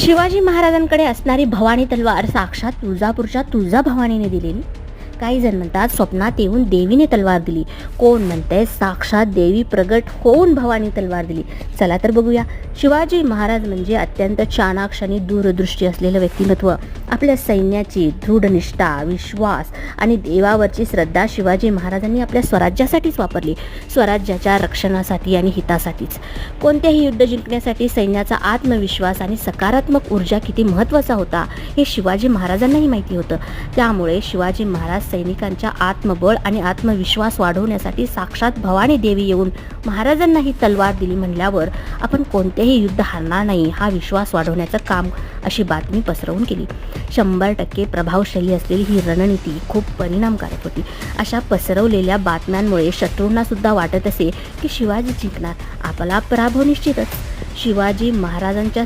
शिवाजी महाराजांकडे असणारी भवानी तलवार साक्षात तुळजापूरच्या तुळजा भवानीने दिलेली. काही जण म्हणतात स्वप्नात येऊन देवीने तलवार दिली. कोण म्हणते साक्षात देवी प्रगट होऊन भवानी तलवार दिली. चला तर बघूया. शिवाजी महाराज म्हणजे अत्यंत चाणाक्ष आणि दूरदृष्टी असलेलं व्यक्तिमत्व. आपल्या सैन्याची दृढनिष्ठा विश्वास आणि देवावरची श्रद्धा शिवाजी महाराजांनी आपल्या स्वराज्यासाठीच वापरली. स्वराज्याच्या रक्षणासाठी आणि हितासाठीच. कोणत्याही युद्ध जिंकण्यासाठी सैन्याचा आत्मविश्वास आणि सकारात्मक ऊर्जा किती महत्त्वाचा होता हे शिवाजी महाराजांनाही माहिती होतं. त्यामुळे शिवाजी महाराज सैनिकांच्या आत्मबळ आणि आत्मविश्वास वाढवण्यासाठी साक्षात भवानी देवी येऊन महाराजांना ही तलवार दिली म्हणल्यावर आपण कोणतेही युद्ध हारणार नाही हा विश्वास वाढवण्याचं काम अशी बातमी पसरवून केली. शंभर टक्के प्रभावशाली असलेली ही रणनीती खूप परिणामकारक होती. अशा पसरवलेल्या बातम्यांमुळे शत्रूंना सुद्धा वाटत असे की शिवाजी जिंकणार आपला पराभव निश्चितच. शिवाजी महाराजांच्या